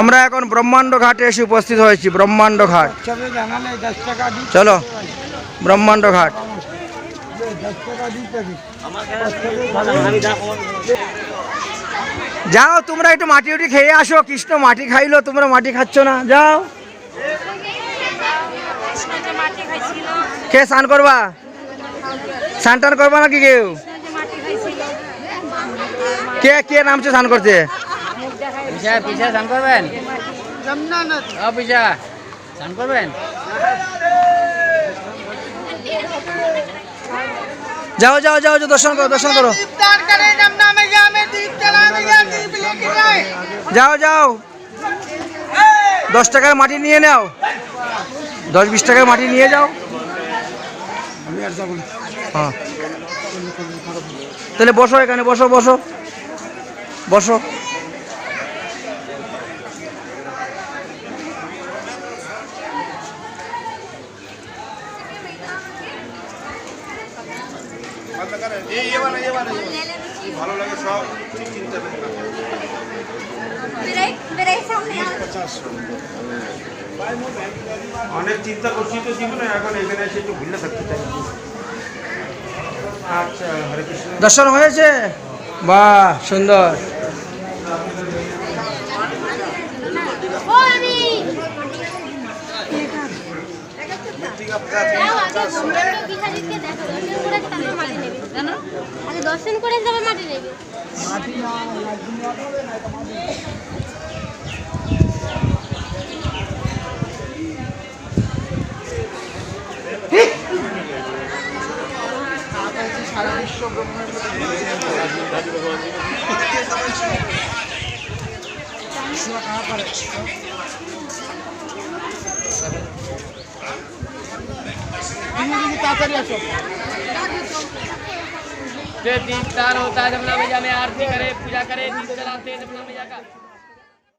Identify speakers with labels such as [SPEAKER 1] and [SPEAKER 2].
[SPEAKER 1] আমরা এখন ব্রহ্মাণ্ড ঘাটে এসে উপস্থিত হয়েছি, ব্রহ্মাণ্ড ঘাট। চলো, ব্রহ্মাণ্ড ঘাট। যাও, তোমরা একটু মাটি উটি খেয়ে আসো, কৃষ্ণ মাটি খাইলো, তোমরা মাটি খাচ্ছ না, যাও। কে স্নান করবা? স্নান টান করবা নাকি কেউ? কে কে নামছে স্নান করতে?
[SPEAKER 2] পিছা পিছা স্নান করবেন? ও পিছা স্নান করবেন?
[SPEAKER 1] যাও যাও যাও যাও, দর্শন করো দর্শন করো। যাও যাও। দশ টাকার মাটি নিয়ে নাও। দশ বিশ টাকার মাটি নিয়ে যাও। হ্যাঁ। তাহলে বসো এখানে বসো বসো। বসো।
[SPEAKER 3] বেরাই বেরাই সামনে আয়।
[SPEAKER 4] অনেক চিন্তা করছি তো জীবনে এখন এখানে এসে একটু ভুলে থাকতে চাই আচ্ছা হরে কৃষ্ণ
[SPEAKER 1] দর্শন হয়েছে বাহ সুন্দর
[SPEAKER 3] আমি যাও আগে ব্রহ্মাণ্ড বিহারীকে দেখো দর্শন করে তারপর মাটি নেবে জানো আগে দর্শন করে তবে মাটি নেবে
[SPEAKER 2] दीपदान होता है जमुना मैया में, आरती करे, पूजा करे दीप जलाते हैं जमुना मैया का।